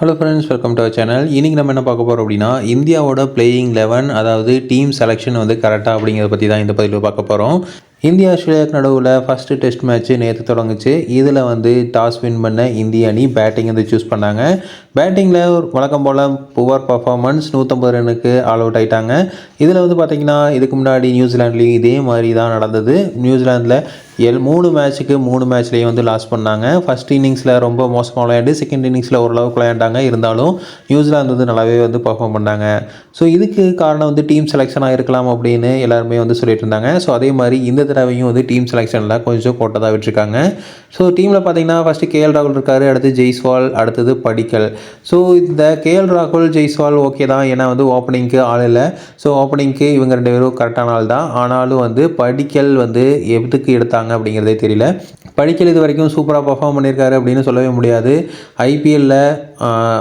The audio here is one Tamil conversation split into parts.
Hello friends welcome to our channel இன்றைக்கி நம்ம என்ன பார்க்க போகிறோம் அப்படின்னா இந்தியாவோட பிளேயிங் லெவன் அதாவது டீம் செலெக்ஷன் வந்து கரெக்டாக அப்படிங்கிறத பற்றி தான் இந்த பதிவில் பார்க்க போகிறோம் இந்தியா ஆஸ்திரேலியாவுக்கு நடுவில் ஃபஸ்ட்டு டெஸ்ட் மேட்ச்சு நேற்று தொடங்குச்சு. இதில் வந்து டாஸ் வின் பண்ண இந்திய அணி பேட்டிங் வந்து சூஸ் பண்ணாங்க. பேட்டிங்கில் ஒரு வழக்கம் போல் புவர் பர்ஃபார்மன்ஸ் நூற்றம்பது ரன்னுக்கு ஆல் அவுட் ஆயிட்டாங்க. இதில் வந்து பார்த்திங்கன்னா இதுக்கு முன்னாடி நியூசிலாண்ட்லேயும் இதே மாதிரி தான் நடந்தது. நியூசிலாந்தில் எல் மூணு மேட்ச்சுக்கு மூணு மேட்ச்லேயும் வந்து லாஸ் பண்ணாங்க. ஃபஸ்ட் இன்னிங்ஸில் ரொம்ப மோசமாக விளையாண்டு செகண்ட் இன்னிங்ஸில் ஓரளவுக்கு விளையாண்டாங்க. இருந்தாலும் நியூசிலாந்து வந்து நல்லாவே வந்து பர்ஃபார்ம் பண்ணாங்க. ஸோ இதுக்கு காரணம் வந்து டீம் செலெக்ஷனாக இருக்கலாம் அப்படின்னு எல்லாருமே வந்து சொல்லிட்டு இருந்தாங்க. ஸோ அதே மாதிரி இந்த தடவையும் வந்து டீம் செலெக்ஷனில் கொஞ்சம் கோட்டதாக விட்டுருக்காங்க. ஸோ டீமில் பார்த்தீங்கன்னா ஃபஸ்ட்டு கேஎல் ராகுல் இருக்கார் அடுத்து ஜெய்ஸ்வால் அடுத்தது படிக்கல். ஸோ இந்த கேஎல் ராகுல் ஜெய்ஸ்வால் ஓகே தான். ஏன்னா வந்து ஓப்பனிங்க்கு ஆள் இல்லை. ஸோ ஓப்பனிங்க்கு இவங்க ரெண்டு பேரும் கரெக்டான ஆள் தான். ஆனாலும் வந்து படிக்கல் வந்து எதுக்கு எடுத்தாங்க அப்படிங்கிறதே தெரியல. படிக்கல் இது வரைக்கும் சூப்பராக பர்ஃபார்ம் பண்ணியிருக்காரு அப்படின்னு சொல்லவே முடியாது. ஐபிஎல்லில்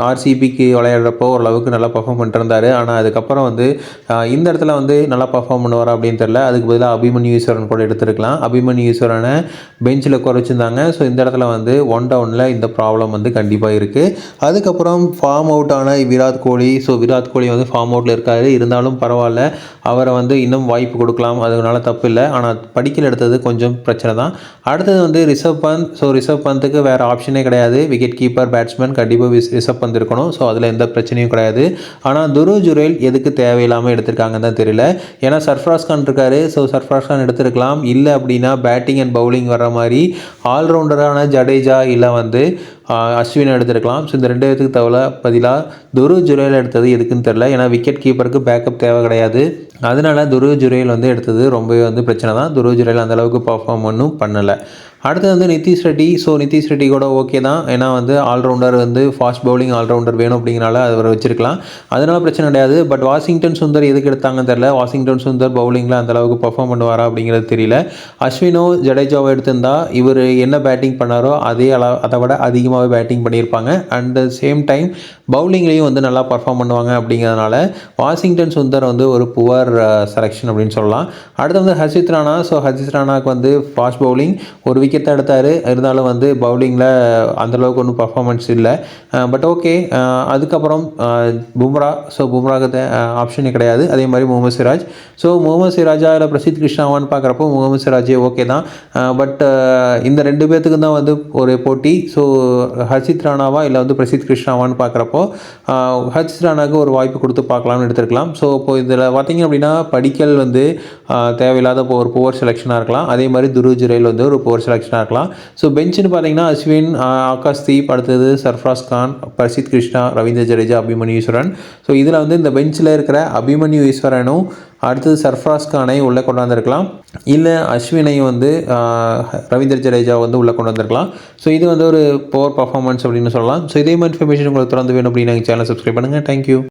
ஆர்சிபிக்கு விளையாடுறப்போ ஓரளவுக்கு நல்லா பர்ஃபார்ம் பண்ணிட்டு இருந்தார். ஆனால் அதுக்கப்புறம் வந்து இந்த இடத்துல வந்து நல்லா பர்ஃபார்ம் பண்ணுவாரா அப்படின்னு தெரியல. அதுக்கு பதிலாக அபிமன்யு ஈஸ்வரன் கூட எடுத்துருக்கலாம். அபிமன்யு ஈஸ்வரனை பெஞ்சில் குறைச்சிருந்தாங்க. ஸோ இந்த இடத்துல வந்து ஒன் டவுனில் இந்த ப்ராப்ளம் வந்து கண்டிப்பாக இருக்குது அதுக்கப்புறம் ஃபார்ம் அவுட் ஆன விராட் கோலி. ஸோ விராட் கோலி வந்து ஃபார்ம் அவுட்டில் இருக்காரு. இருந்தாலும் பரவாயில்ல. அவரை வந்து இன்னும் வாய்ப்பு கொடுக்கலாம். அதனால தப்பு இல்லை. ஆனால் படிக்கல் எடுத்தது கொஞ்சம் பிரச்சனை தான். அடுத்தது வந்து ரிஷப் பந்த். ஸோ ரிஷப் பந்துக்கு வேறு ஆப்ஷனே கிடையாது. விக்கெட் கீப்பர் பேட்ஸ்மேன் கண்டிப்பாக ரிஷப் பந்த் இருக்கணும். ஸோ அதில் எந்த பிரச்சனையும் கிடையாது. ஆனால் துரு ஜுரேல் எதுக்கு தேவையில்லாமல் எடுத்திருக்காங்கன்னு தான் தெரியல. ஏன்னா சர்ஃப்ராஸ் கான் இருக்காரு. ஸோ சர்ஃப்ராஸ் கான் எடுத்திருக்கலாம். இல்லை அப்படின்னா பேட்டிங் அண்ட் பவுலிங் வர மாதிரி ஆல்ரவுண்டரான ஜடேஜா இல்லை வந்து அஸ்வின் எடுத்திருக்கலாம். ஸோ இந்த ரெண்டு பேத்துக்கு தவிர பதிலாக துரு ஜுரேல் எடுத்தது எதுக்குன்னு தெரில ஏன்னா விக்கெட் கீப்பருக்கு பேக்கப் தேவை கிடையாது. அதனால துரு ஜுரேல் வந்து எடுத்தது ரொம்பவே வந்து பிரச்சனை தான். துரு ஜுரேல் அந்தளவுக்கு பர்ஃபார்ம் ஒன்றும் பண்ணலை. அடுத்தது வந்து நிதிஷ் ரெட்டி. ஸோ நிதிஷ் ரெட்டி கூட ஓகே தான். ஏன்னா வந்து ஆல்ரவுண்டர் வந்து ஃபாஸ்ட் பவுலிங் ஆல்ரவுண்டர் வேணும் அப்படிங்கிறனால அவரை வச்சிருக்கலாம். அதனால பிரச்சனை கிடையாது. பட் வாஷிங்டன் சுந்தர் எதுக்கு எடுத்தாங்கன்னு தெரில வாஷிங்டன் சுந்தர் பவுலிங்கில் அந்த அளவுக்கு பர்ஃபார்ம் பண்ணுவாரா அப்படிங்கிறது தெரியல. அஸ்வினோ ஜடேஜாவை எடுத்திருந்தா இவர் என்ன பேட்டிங் பண்ணாரோ அதே அளவு அதை விட அதிகமாகவே பேட்டிங் பண்ணியிருப்பாங்க. அண்ட் த சேம் டைம் பவுலிங்லேயும் வந்து நல்லா பர்ஃபார்ம் பண்ணுவாங்க அப்படிங்கிறதுனால வாஷிங்டன் சுந்தர் வந்து ஒரு புவர் செலெக்ஷன் அப்படின்னு சொல்லலாம். அடுத்து வந்து ஹர்ஷித் ராணா. ஸோ ஹர்ஷித் ராணாவுக்கு வந்து ஃபாஸ்ட் பவுலிங் ஒரு விக்கெட் தான் எடுத்தார். இருந்தாலும் வந்து பவுலிங்கில் அந்தளவுக்கு ஒன்றும் பர்ஃபார்மன்ஸ் இல்லை. பட் ஓகே அதுக்கப்புறம் பும்ரா. ஸோ பும்ராக்கு ஆப்ஷனே கிடையாது. அதே மாதிரி முகமது சிராஜ். ஸோ முகமது சிராஜா இல்லை பிரசித் கிருஷ்ணாவான்னு பார்க்குறப்போ முகமது சிராஜே ஓகே தான். பட் இந்த ரெண்டு பேர்த்துக்கு தான் வந்து ஒரு போட்டி. ஸோ ஹர்ஷித் ராணாவா இல்லை வந்து பிரசித் கிருஷ்ணாவான்னு பார்க்குறப்போ ஹர்ஷித் ராணாவுக்கு ஒரு வாய்ப்பு கொடுத்து பார்க்கலாம்னு எடுத்துருக்கலாம். ஸோ இப்போ இதில் பார்த்திங்க அப்படின்னா படிக்கல் வந்து தேவையில்லாத இப்போ ஒரு புவர் செலெக்ஷனாக இருக்கலாம். அதே மாதிரி துரு ஜுரேல் வந்து ஒரு புவர் செலெக்ஷனாக இருக்கலாம். ஸோ பெஞ்சுன்னு பார்த்தீங்கன்னா அஸ்வின் ஆகாஷ் தீப் அடுத்தது சர்ஃப்ராஸ் கான் பிரசித் கிருஷ்ணா ரவீந்திர ஜடேஜா அபிமன்யு ஈஸ்வரன் ஸோ இதில் வந்து இந்த பெஞ்சில் இருக்கிற அபிமன்யு ஈஸ்வரனும் அடுத்தது சர்ஃப்ராஸ் கானை உள்ளே கொண்டாந்துருக்கலாம் இல்லை அஸ்வினையும் வந்து ரவீந்தர் ரவீந்திர ஜடேஜா வந்து உள்ளே கொண்டு வந்திருக்கலாம். ஸோ இது வந்து ஒரு போர் பர்ஃபார்மன்ஸ் அப்படின்னு சொல்லலாம். ஸோ இதே மாதிரி இன்ஃபர்மேஷன் உங்களுக்கு தொடர்ந்து வேணும் அப்படின்னு சேனல் சப்ஸ்கிரைப் பண்ணுங்கள் தேங்க்யூ